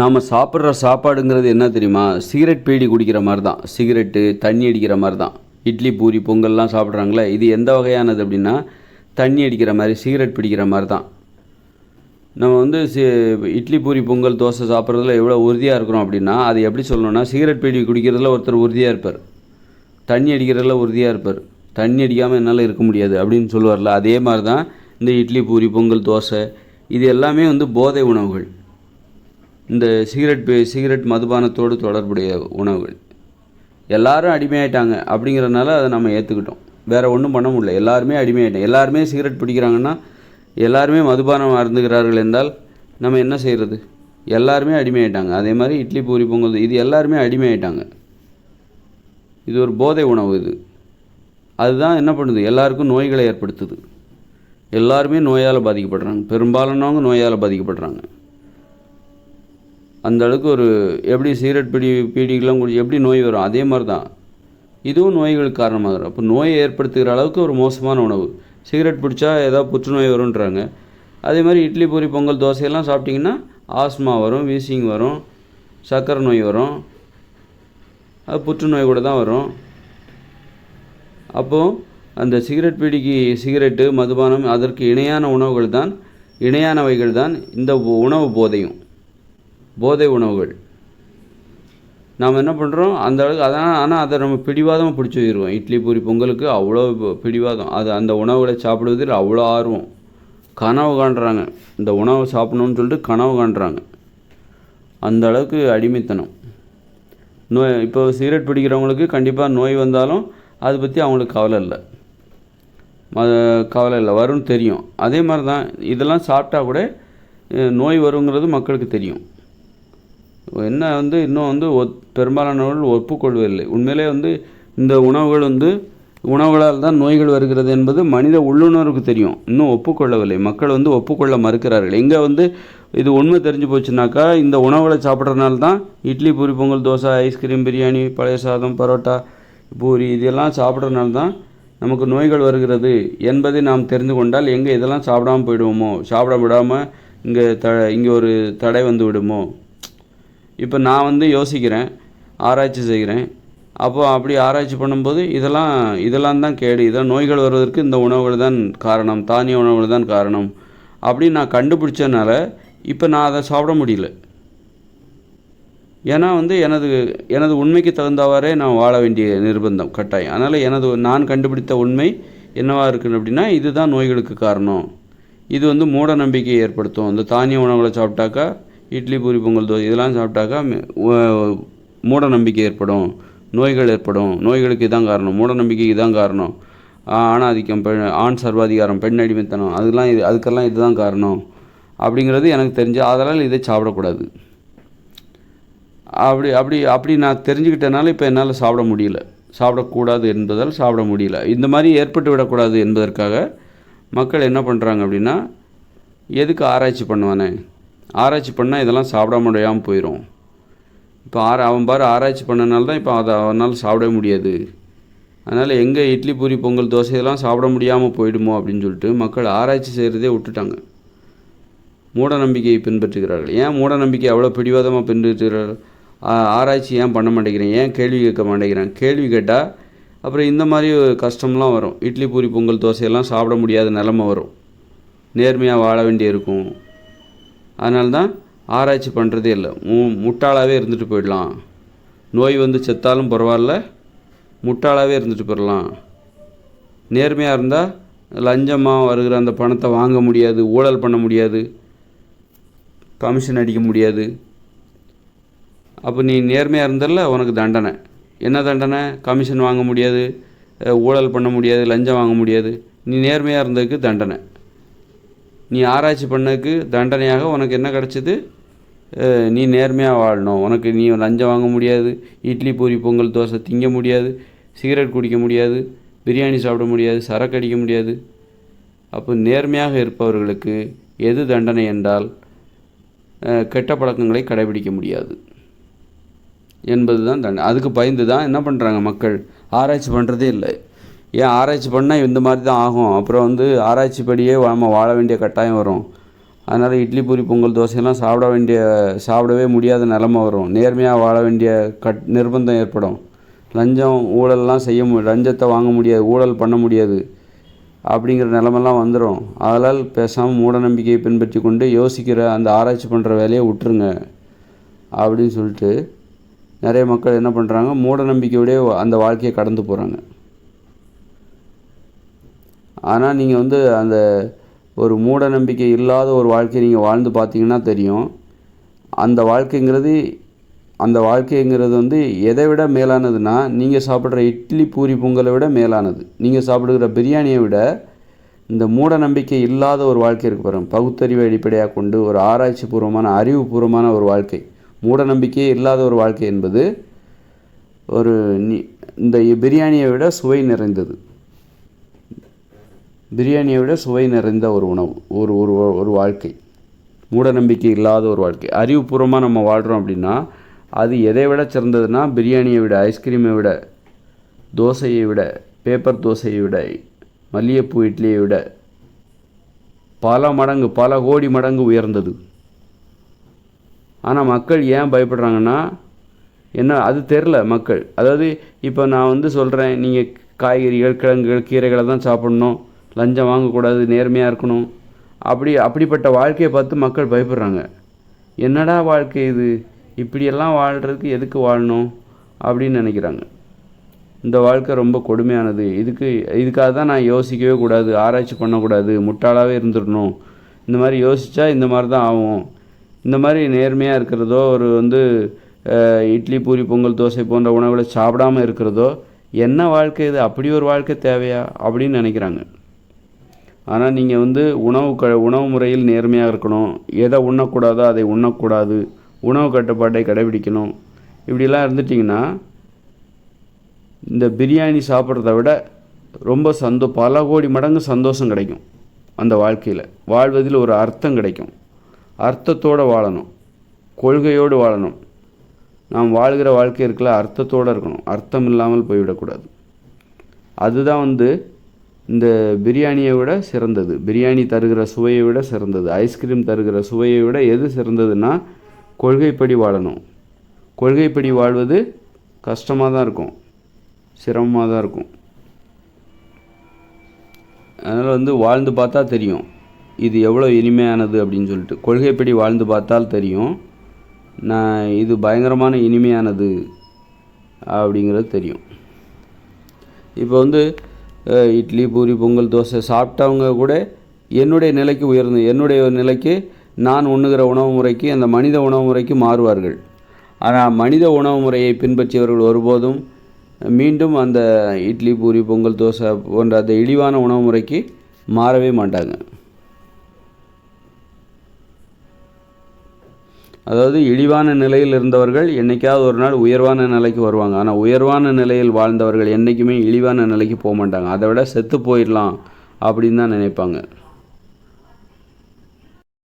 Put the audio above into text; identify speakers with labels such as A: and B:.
A: நாம் சாப்பிட்ற சாப்பாடுங்கிறது என்ன தெரியுமா? சிகரெட் பீடி குடிக்கிற மாதிரி தான் சிகரெட்டு தண்ணி அடிக்கிற மாதிரி தான் இட்லி பூரி பொங்கல்லாம் சாப்பிட்றாங்களே இது எந்த வகையானது அப்படின்னா தண்ணி அடிக்கிற மாதிரி சிகரெட் பிடிக்கிற மாதிரி தான் நம்ம வந்து சி இட்லி பூரி பொங்கல் தோசை சாப்பிட்றதுல எவ்வளோ உறுதியாக இருக்கிறோம் அப்படின்னா அது எப்படி சொல்லணும்னா சிகரெட் பீடி குடிக்கிறதுல ஒருத்தர் உறுதியாக இருப்பார். தண்ணி அடிக்கிறதுல உறுதியாக இருப்பார். தண்ணி அடிக்காமல் என்னால் இருக்க முடியாது அப்படின்னு சொல்லுவார்ல அதே மாதிரி தான் இந்த இட்லி பூரி பொங்கல் தோசை இது எல்லாமே வந்து போதை உணவுகள். இந்த சிகரெட் சிகரெட் மதுபானத்தோடு தொடர்புடைய உணவுகள். எல்லாரும் அடிமையாயிட்டாங்க அப்படிங்கிறனால அதை நம்ம ஏற்றுக்கிட்டோம் வேறு ஒன்றும் பண்ண முடியல. எல்லாருமே அடிமையாயிட்டோம் எல்லாருமே சிகரெட் பிடிக்கிறாங்கன்னா எல்லாருமே மதுபானம் அருந்துகிறார்கள் என்றால் நம்ம என்ன செய்கிறது எல்லாருமே அடிமையாயிட்டாங்க. அதே மாதிரி இட்லி பூரி பொங்கல் இது எல்லாருமே அடிமையாயிட்டாங்க. இது ஒரு போதை உணவு இது. அதுதான் என்ன பண்ணுது? எல்லாருக்கும் நோய்களை ஏற்படுத்துது. எல்லாருமே நோயால் பாதிக்கப்படுறாங்க. பெரும்பாலானவங்க நோயால் பாதிக்கப்படுறாங்க. அந்தளவுக்கு ஒரு எப்படி சிகரெட் பிடி பீடிக்கெலாம் குடி எப்படி நோய் வரும்? அதே மாதிரி தான் இதுவும் நோய்களுக்கு காரணமாக இருக்கும் அப்போ நோயை ஏற்படுத்துகிற அளவுக்கு ஒரு மோசமான உணவு. சிகரெட் பிடிச்சா ஏதாவது புற்றுநோய் வரும்ன்றாங்க. அதே மாதிரி இட்லி பூரி பொங்கல் தோசையெல்லாம் சாப்பிட்டிங்கன்னா ஆஸ்மா வரும் வீசிங் வரும் சர்க்கரை நோய் வரும் அது புற்றுநோய் கூட தான் வரும். அப்போது அந்த சிகரெட் பீடிக்கு சிகரெட்டு மதுபானம் அதற்கு இணையான உணவுகள் தான் இணையானவைகள் தான் இந்த உணவு போதையும். போதை உணவுகள். நாம் என்ன பண்ணுறோம் அந்த அளவுக்கு அதான் ஆனால் அதை நம்ம பிடிவாதமாக பிடிச்சி வச்சுருவோம் இட்லி பூரி பொங்கலுக்கு அவ்வளோ பிடிவாதம். அது அந்த உணவுகளை சாப்பிடுவதில் அவ்வளோ ஆர்வம். கனவு காண்றாங்க. இந்த உணவை சாப்பிடணும்னு சொல்லிட்டு கனவு காண்றாங்க. அந்த அளவுக்கு அடிமைத்தனம். நோய் இப்போ சிகரெட் பிடிக்கிறவங்களுக்கு கண்டிப்பாக நோய் வந்தாலும் அதை பற்றி அவங்களுக்கு கவலை இல்லை. ம கவலை இல்லை. வரும்னு தெரியும். அதே மாதிரி தான் இதெல்லாம் சாப்பிட்டா கூட நோய் வருங்கிறது மக்களுக்கு தெரியும். என்ன வந்து இன்னும் வந்து ஒத் பெரும்பாலானவர்கள் ஒப்புக்கொள்வதில்லை. உண்மையிலே வந்து இந்த உணவுகள் வந்து உணவுகளால் தான் நோய்கள் வருகிறது என்பது மனித உள்ளுணர்வுக்கு தெரியும். இன்னும் ஒப்புக்கொள்ளவில்லை. மக்கள் வந்து ஒப்புக்கொள்ள மறுக்கிறார்கள். எங்கே வந்து இது உண்மை தெரிஞ்சு போச்சுனாக்கா இந்த உணவுகளை சாப்பிட்றதுனால தான் இட்லி பூரி பொங்கல் தோசை ஐஸ்கிரீம் பிரியாணி பழைய சாதம் பரோட்டா பூரி இதெல்லாம் சாப்பிட்றதுனால தான் நமக்கு நோய்கள் வருகிறது என்பதை நாம் தெரிந்து கொண்டால் எங்கே இதெல்லாம் சாப்பிடாம போயிடுவோமோ? சாப்பிட விடாமல் இங்கே த இங்கே ஒரு தடை வந்து விடுமோ? இப்போ நான் வந்து யோசிக்கிறேன் ஆராய்ச்சி செய்கிறேன். அப்போ அப்படி ஆராய்ச்சி பண்ணும்போது இதெல்லாம் இதெல்லாம் தான் கேடு. இதெல்லாம் நோய்கள் வருவதற்கு இந்த உணவுகள் தான் காரணம் தானிய உணவுகள் தான் காரணம். அப்படின்னு நான் கண்டுபிடிச்சதுனால இப்போ நான் அதை சாப்பிட முடியல. ஏன்னா வந்து எனது எனது உண்மைக்கு தகுந்தவாறே நான் வாழ வேண்டிய நிர்பந்தம் கட்டாயம். அதனால் எனது நான் கண்டுபிடித்த உண்மை என்னவாக இருக்குது அப்படின்னா இதுதான் நோய்களுக்கு காரணம். இது வந்து மூட நம்பிக்கையை ஏற்படுத்தும். இந்த தானிய உணவுகளை சாப்பிட்டாக்கா இட்லி பூரி பொங்கல் தோசை இதெல்லாம் சாப்பிட்டாக்கா மூட நம்பிக்கை ஏற்படும். நோய்கள் ஏற்படும். நோய்களுக்கு இதான் காரணம். மூட நம்பிக்கைக்கு இதான் காரணம். ஆணாதிக்கம் பெண் ஆண் சர்வாதிகாரம் பெண் அடிமைத்தனம் அதெல்லாம் இது அதுக்கெல்லாம் இதுதான் காரணம். அப்படிங்கிறது எனக்கு தெரிஞ்சு அதனால் இதை சாப்பிடக்கூடாது. அப்படி அப்படி அப்படி நான் தெரிஞ்சுக்கிட்டனால இப்போ என்னால் சாப்பிட முடியல. சாப்பிடக்கூடாது என்பதால் சாப்பிட முடியல. இந்த மாதிரி ஏற்பட்டு விடக்கூடாது என்பதற்காக மக்கள் என்ன பண்ணுறாங்க அப்படின்னா எதுக்கு ஆராய்ச்சி பண்ணுவானே? ஆராய்ச்சி பண்ணால் இதெல்லாம் சாப்பிட முடியாமல் போயிடும் இப்போ ஆரா அவன் பாரு ஆராய்ச்சி பண்ணனால தான் இப்போ அதை அவனால் சாப்பிட முடியாது. அதனால் எங்கே இட்லி பூரி பொங்கல் தோசை இதெல்லாம் சாப்பிட முடியாமல் போயிடுமோ அப்படின்னு சொல்லிட்டு மக்கள் ஆராய்ச்சி செய்கிறதே விட்டுட்டாங்க. மூட நம்பிக்கையை பின்பற்றுகிறார்கள். ஏன் மூட நம்பிக்கை அவ்வளோ பிடிவாதமாக பின்பற்றுகிறார்கள் ஆ- ஆராய்ச்சி ஏன் பண்ண மாட்டேங்கிறேன் ஏன் கேள்வி கேட்க மாட்டேங்கிறேன் கேள்வி கேட்டால் அப்புறம் இந்த மாதிரி ஒரு கஷ்டம்லாம் வரும். இட்லி பூரி பொங்கல் தோசையெல்லாம் சாப்பிட முடியாத நிலமை வரும். நேர்மையாக வாழ வேண்டியிருக்கும். இருக்கும் அதனால தான் ஆராய்ச்சி பண்ணுறதே இல்லை. மு முட்டாளாகவே இருந்துட்டு போயிடலாம். நோய் வந்து செத்தாலும் பரவாயில்ல முட்டாளாகவே இருந்துட்டு போயிடலாம். நேர்மையாக இருந்தால் லஞ்சமாக வருகிற அந்த பணத்தை வாங்க முடியாது ஊழல் பண்ண முடியாது கமிஷன் அடிக்க முடியாது. அப்போ நீ நேர்மையாக இருந்தல்ல உனக்கு தண்டனை. என்ன தண்டனை? கமிஷன் வாங்க முடியாது ஊழல் பண்ண முடியாது லஞ்சம் வாங்க முடியாது. நீ நேர்மையாக இருந்ததுக்கு தண்டனை. நீ ஆராய்ச்சி பண்ணதுக்கு தண்டனையாக உனக்கு என்ன கிடச்சிது? நீ நேர்மையாக வாழணும். உனக்கு நீ லஞ்சம் வாங்க முடியாது இட்லி பூரி பொங்கல் தோசை திங்க முடியாது சிகரெட் குடிக்க முடியாது பிரியாணி சாப்பிட முடியாது சரக்கு அடிக்க முடியாது. அப்போ நேர்மையாக இருப்பவர்களுக்கு எது தண்டனை என்றால் கெட்ட பழக்கங்களை கடைபிடிக்க முடியாது. என்பது தான் தண்டனை. அதுக்கு பயந்து தான் என்ன பண்ணுறாங்க மக்கள்? ஆராய்ச்சி பண்ணுறதே இல்லை. ஏன் ஆராய்ச்சி பண்ணால் இந்த மாதிரி தான் ஆகும். அப்புறம் வந்து ஆராய்ச்சிப்படியே நம்ம வாழ வேண்டிய கட்டாயம் வரும். அதனால் இட்லி பூரி பொங்கல் தோசையெல்லாம் சாப்பிட வேண்டிய சாப்பிடவே முடியாத நிலமை வரும். நேர்மையாக வாழ வேண்டிய கட் நிர்பந்தம் ஏற்படும். லஞ்சம் ஊழல்லாம் செய்ய மு லஞ்சத்தை வாங்க முடியாது ஊழல் பண்ண முடியாது அப்படிங்கிற நிலமெல்லாம் வந்துடும் அதனால் பேசாமல் மூட நம்பிக்கையை பின்பற்றி கொண்டு யோசிக்கிற அந்த ஆராய்ச்சி பண்ணுற வேலையை விட்டுருங்க அப்படின்னு சொல்லிட்டு நிறைய மக்கள் என்ன பண்ணுறாங்க மூட நம்பிக்கையோடய அந்த வாழ்க்கையை கடந்து போகிறாங்க ஆனால் நீங்கள் வந்து அந்த ஒரு மூட நம்பிக்கை இல்லாத ஒரு வாழ்க்கையை நீங்கள் வாழ்ந்து பார்த்தீங்கன்னா தெரியும். அந்த வாழ்க்கைங்கிறது அந்த வாழ்க்கைங்கிறது வந்து எதை விட மேலானதுன்னா நீங்கள் சாப்பிட்ற இட்லி பூரி பொங்கலை விட மேலானது. நீங்கள் சாப்பிடுகிற பிரியாணியை விட இந்த மூட நம்பிக்கை இல்லாத ஒரு வாழ்க்கை இருக்கு பாருங்க. பகுத்தறிவை அடிப்படையாக கொண்டு ஒரு ஆராய்ச்சி பூர்வமான அறிவுபூர்வமான ஒரு வாழ்க்கை. மூட நம்பிக்கையே இல்லாத ஒரு வாழ்க்கை என்பது ஒரு நி இந்த பிரியாணியை விட சுவை நிறைந்தது. பிரியாணியை விட சுவை நிறைந்த ஒரு உணவு ஒரு ஒரு ஒரு வாழ்க்கை. மூட நம்பிக்கை இல்லாத ஒரு வாழ்க்கை. அறிவுபூர்வமாக நம்ம வாழ்கிறோம் அப்படின்னா அது எதை விட சிறந்ததுன்னா பிரியாணியை விட ஐஸ்கிரீமை விட தோசையை விட பேப்பர் தோசையை விட மல்லிகைப்பூ இட்லியை விட பல மடங்கு பல கோடி மடங்கு உயர்ந்தது. ஆனால் மக்கள் ஏன் பயப்படுறாங்கன்னா என்ன அது தெரில மக்கள். அதாவது இப்போ நான் வந்து சொல்கிறேன் நீங்கள் காய்கறிகள் கிழங்குகள் கீரைகளை தான் சாப்பிட்ணும். லஞ்சம் வாங்கக்கூடாது நேர்மையாக இருக்கணும். அப்படி அப்படிப்பட்ட வாழ்க்கையை பார்த்து மக்கள் பயப்படுறாங்க. என்னடா வாழ்க்கை இது? இப்படியெல்லாம் வாழ்கிறதுக்கு எதுக்கு வாழணும்? அப்படின்னு நினைக்கிறாங்க. இந்த வாழ்க்கை ரொம்ப கொடுமையானது. இதுக்கு இதுக்காக தான் நான் யோசிக்கவே கூடாது ஆராய்ச்சி பண்ணக்கூடாது முட்டாளாகவே இருந்துடணும். இந்த மாதிரி யோசித்தா இந்த மாதிரி தான் ஆகும். இந்த மாதிரி நேர்மையாக இருக்கிறதோ ஒரு வந்து இட்லி பூரி பொங்கல் தோசை போன்ற உணவுகளை சாப்பிடாம இருக்கிறதோ என்ன வாழ்க்கை இது? அப்படி ஒரு வாழ்க்கை தேவையா? அப்படின்னு நினைக்கிறாங்க. ஆனால் நீங்கள் வந்து உணவு க உணவு முறையில் நேர்மையாக இருக்கணும். எதை உண்ணக்கூடாதோ அதை உண்ணக்கூடாது. உணவு கட்டுப்பாட்டை கடைபிடிக்கணும். இப்படிலாம் இருந்துட்டிங்கன்னா இந்த பிரியாணி சாப்பிட்றத விட ரொம்ப சந்தோ பல கோடி மடங்கு சந்தோஷம் கிடைக்கும் அந்த வாழ்க்கையில். வாழ்வதில் ஒரு அர்த்தம் கிடைக்கும். அர்த்தத்தோடு வாழணும். கொள்கையோடு வாழணும். நாம் வாழ்கிற வாழ்க்கை இருக்கல அர்த்தத்தோடு இருக்கணும். அர்த்தம் இல்லாமல் போய்விடக்கூடாது. அதுதான் வந்து இந்த பிரியாணியை விட சிறந்தது. பிரியாணி தருகிற சுவையை விட சிறந்தது. ஐஸ்கிரீம் தருகிற சுவையை விட எது சிறந்ததுன்னா கொள்கைப்படி வாழணும். கொள்கைப்படி வாழ்வது கஷ்டமாக தான் இருக்கும். சிரமமாக தான் இருக்கும். அதனால் வந்து வாழ்ந்து பார்த்தா தெரியும். இது எவ்வளோ இனிமையானது அப்படின்னு சொல்லிட்டு. கொள்கைப்படி வாழ்ந்து பார்த்தால் தெரியும். நான் இது பயங்கரமான இனிமையானது அப்படிங்கிறது தெரியும். இப்போ வந்து இட்லி பூரி பொங்கல் தோசை சாப்பிட்டவங்க கூட என்னுடைய நிலைக்கு உயர்ந்து என்னுடைய நிலைக்கு நான் உண்ணுகிற உணவு முறைக்கு அந்த மனித உணவு முறைக்கு மாறுவார்கள். ஆனால் மனித உணவு முறையை பின்பற்றியவர்கள் ஒருபோதும் மீண்டும் அந்த இட்லி பூரி பொங்கல் தோசை போன்ற அந்த இழிவான உணவு முறைக்கு மாறவே மாட்டாங்க. அதாவது இழிவான நிலையில் இருந்தவர்கள் என்னைக்காவது ஒரு நாள் உயர்வான நிலைக்கு வருவாங்க. ஆனால் உயர்வான நிலையில் வாழ்ந்தவர்கள் என்றைக்குமே இழிவான நிலைக்கு போக மாட்டாங்க. அதை விட செத்து போயிடலாம் அப்படின்னு தான் நினைப்பாங்க.